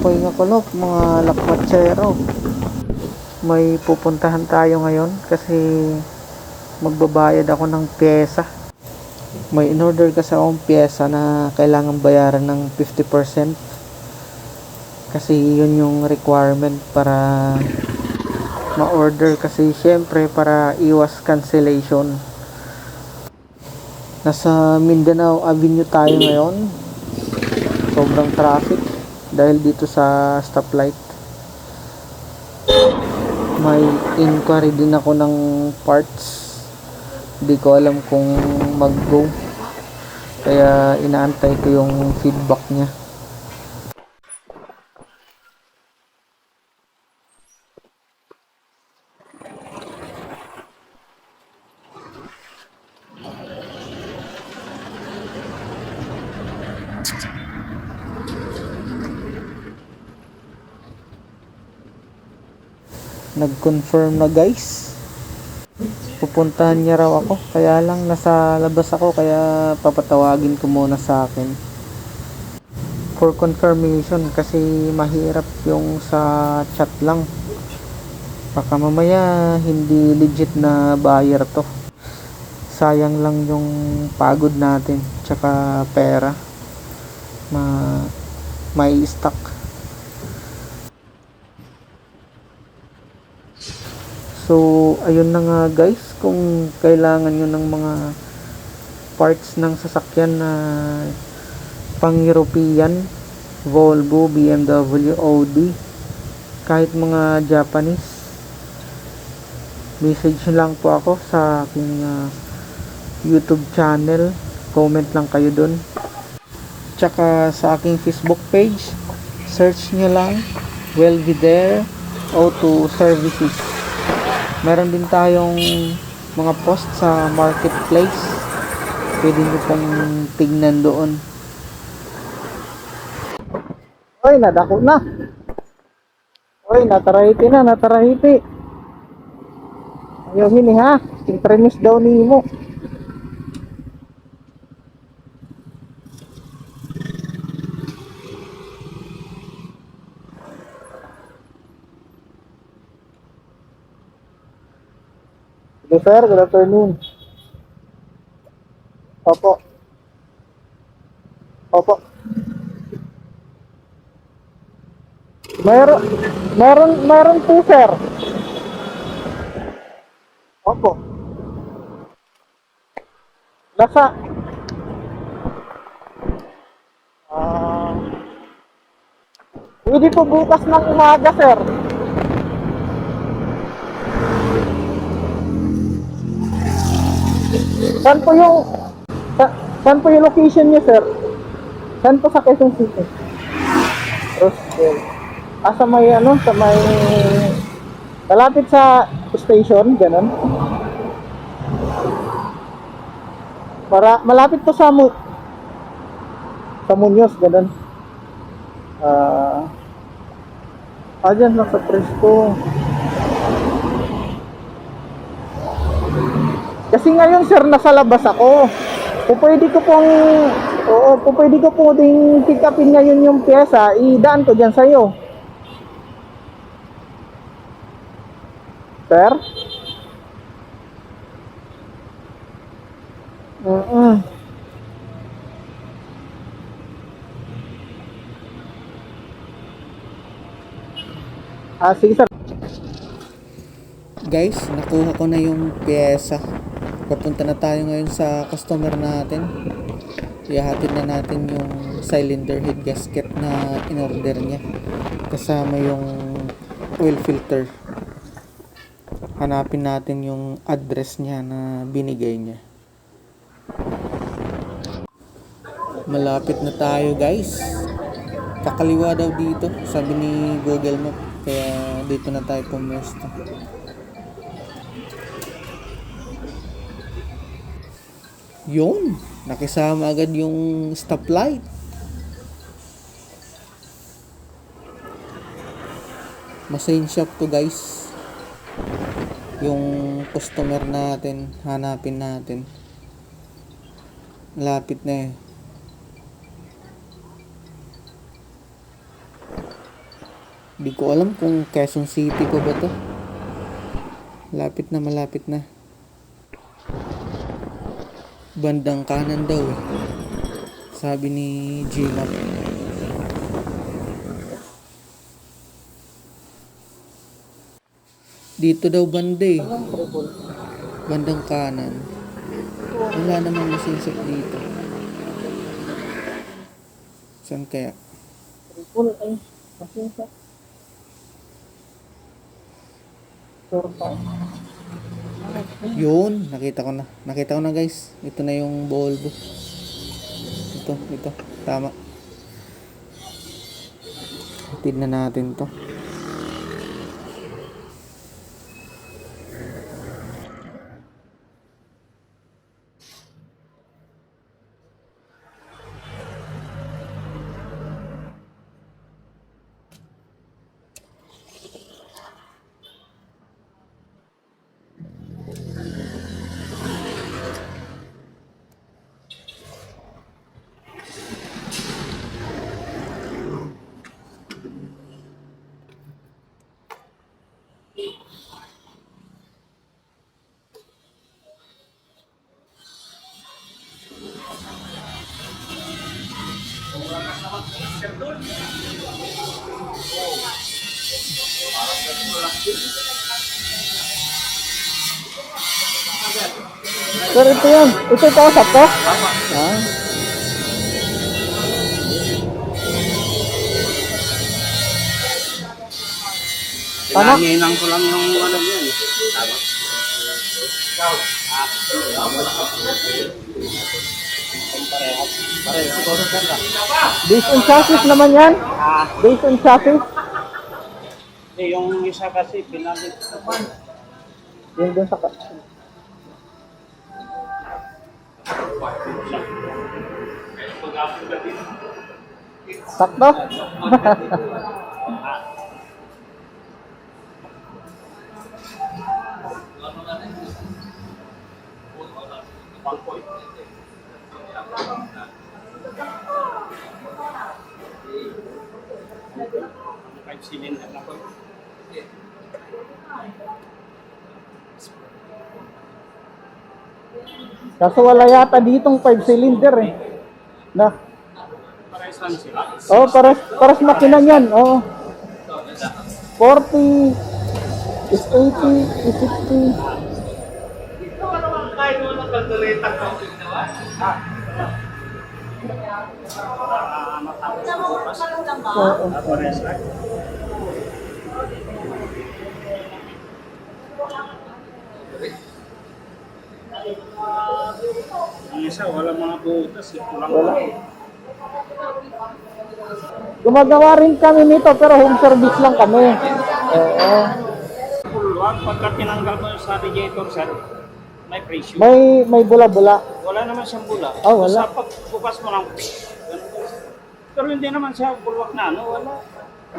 pahinga ko lok, mga lakwatsero. May pupuntahan tayo ngayon kasi magbabayad ako ng pyesa. May in-order kasi akong pyesa na kailangan bayaran ng 50%. Kasi yun yung requirement para ma-order kasi syempre para iwas cancellation. Nasa Mindanao Avenue tayo ngayon. Sobrang traffic dahil dito sa stoplight. May inquiry din ako ng parts. Hindi ko alam kung mag-go. Kaya inaantay ko yung feedback niya. Nag-confirm na guys. Pupuntahan niya raw ako. Kaya lang nasa labas ako. Kaya papatawagin ko muna sa akin. For confirmation kasi mahirap yung sa chat lang. Baka mamaya hindi legit na buyer to. Sayang lang yung pagod natin tsaka pera. Ma may stock So, ayun na nga guys, kung kailangan nyo ng mga parts ng sasakyan na pang-European, Volvo, BMW, Audi, kahit mga Japanese, message lang po ako sa aking ah, YouTube channel, comment lang kayo dun. Tsaka sa aking Facebook page, search nyo lang, Welvidere Auto Services meron din tayong mga post sa marketplace. Pwede nyo pong tignan doon. Oy nadako na. Oy natarahiti na natarahiti. Ayaw hini ha? Tintrimis daw ni mo Hello sir, good afternoon. Opo. Opo. Meron, meron, meron po sir. Opo. Nasa, ah, pwede po bukas ng umaga sir. Saan po yung sa, saan po yung location niyo, sir? Saan po sa Quezon City? Roseville. Ah, sa may ano, sa may malapit sa station, ganun. Para malapit po sa Mu sa Muñoz, ganun. Ah, ah, dyan lang sa Fresco. Kasi ngayon sir, nasa labas ako. Kung pwede ko pong, oo, kung pwede ko po ding pick upin ngayon yung pyesa, idaan ko dyan sa'yo. Sir? Mm Ah, sige sir. Guys, nakuha ko na yung pyesa. Papunta na tayo ngayon sa customer natin. Ihahatid na natin yung cylinder head gasket na in-order niya. Kasama yung oil filter. Hanapin natin yung address niya na binigay niya. Malapit na tayo guys. Kakaliwa daw dito, sabi ni Google Map. Kaya dito na tayo pumusto. Yun, nakisama agad yung stoplight. Masin shop to guys. Yung customer natin, hanapin natin. Lapit na eh. Di ko alam kung Quezon City ko ba to. Malapit na, malapit na. Bandang kanan daw eh. Sabi ni Gmap. Dito daw banda eh. Bandang kanan. Wala namang masinsip dito. Saan kaya? Pa. Yun, nakita ko na. Nakita ko na guys. Ito na yung Volvo. Ito, ito. Tama. Tignan natin to. Sir, ito yan. Ito yung kausap ko? Ah. Tama? Pinanginan ko lang yung ano yun. Tama. Based on chassis naman yan? Ah, Based on chassis? eh, yung isa kasi pinalit ko pa. Yun dun sa... Sakto? Five cylinder na ko. Kaso wala yata ditong 5 cylinder eh. Na. Parehas lang sila. Oh, paras paras makina niyan. Oh. 40 is 80 is 60. Ah, matapos ko bukas. Oo. Ah, parehas lang. Yung isa, wala mga butas. Ito lang. Wala. Gumagawa rin kami nito pero home service lang kami. Oo. Puluhan, pagka tinanggal mo sa radiator, sir, may pressure. May may bula-bula. Wala naman siyang bula. Ah, wala. Sa pagbukas mo lang, pero hindi naman siya bulwak na ano, wala.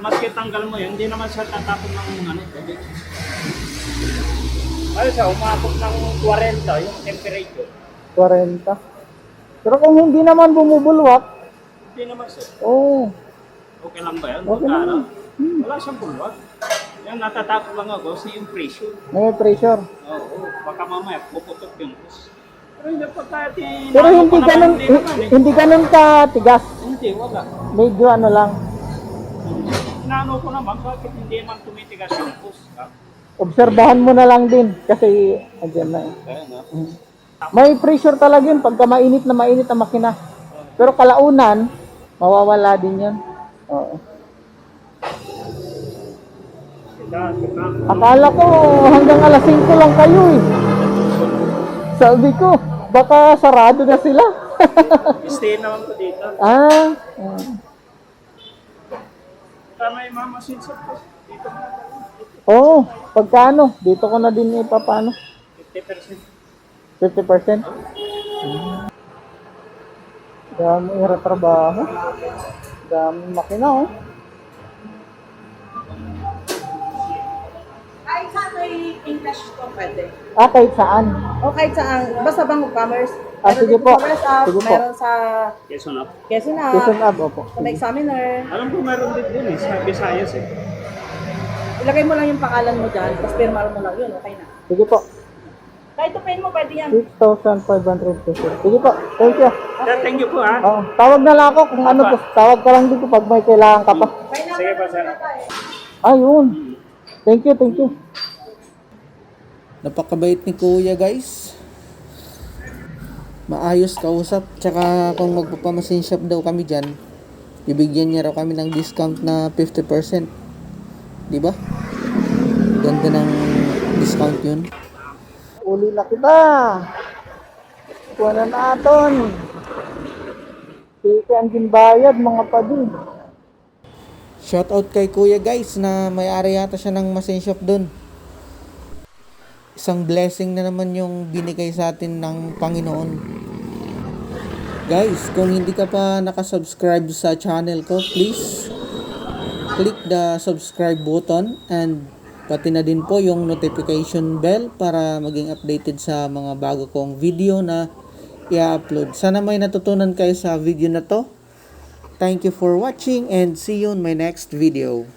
Maski tanggal mo yun, hindi naman siya tatapon ng ano, Ay, siya, umabot ng 40 yung temperature. 40. Pero kung hindi naman bumubulwak, Hindi naman siya. oh, Okay lang ba yan? Okay lang. ano, Wala siyang bulwak. Yan, natatakot lang ako sa yung pressure. may pressure. Oo, baka mamaya puputok yung bus. Pero hindi pa tayo. Pero ano hindi ganun, Hindi eh. ganun ka tigas. Hindi, wala. Medyo ano lang. Inaano ko naman, bakit hindi naman tumitigas yung bus? Ha? Obserbahan mo na lang din kasi andyan na. eh. May pressure talaga yun pagka mainit na mainit ang makina. Pero kalaunan, mawawala din yan. Oo. Akala ko hanggang alas 5 lang kayo eh. Sabi ko, baka sarado na sila. Stay naman ko dito. ah, mm. Tama yung mama sinsap ko. Dito na. oo, pagkano? Dito ko na din ipapano. 50%. 50%? Mm. Dami trabaho. Dami makina oh. May English to pwede. Ah, kahit saan. O kahit saan, basta bang commerce. Ah, Meron sige dito po. West Up, Sige po. meron sa Quezon up. Quezon Up, Quezon Ab, opo. sa Examiner. Alam ko meron din din eh, sa Visayas eh. Ilagay mo lang yung pangalan mo dyan, tapos pirma mo lang yun, okay na. Sige po. Kahit tupain mo, pwede yan. 6,500 pesos. Sige po. Thank you. Sir, thank you po ha. Oo. Tawag na lang ako kung ano po. Tawag ka lang dito pag may kailangan ka pa. Sige pa sir. Ayun. Thank you, thank you. Napakabait ni kuya guys. Maayos kausap. Tsaka kung magpapamasin shop daw kami dyan, bibigyan niya raw kami ng discount na 50%. Di ba? Ganda ng discount yun. Uli na kita. Kuha na natin. Sige ang ginbayad mga padi. Shoutout kay kuya guys na may-ari yata siya ng masin shop dun. Isang blessing na naman yung binigay sa atin ng Panginoon. Guys, kung hindi ka pa nakasubscribe sa channel ko, please click the subscribe button and pati na din po yung notification bell para maging updated sa mga bago kong video na i-upload. Sana may natutunan kayo sa video na to. Thank you for watching and see you in my next video.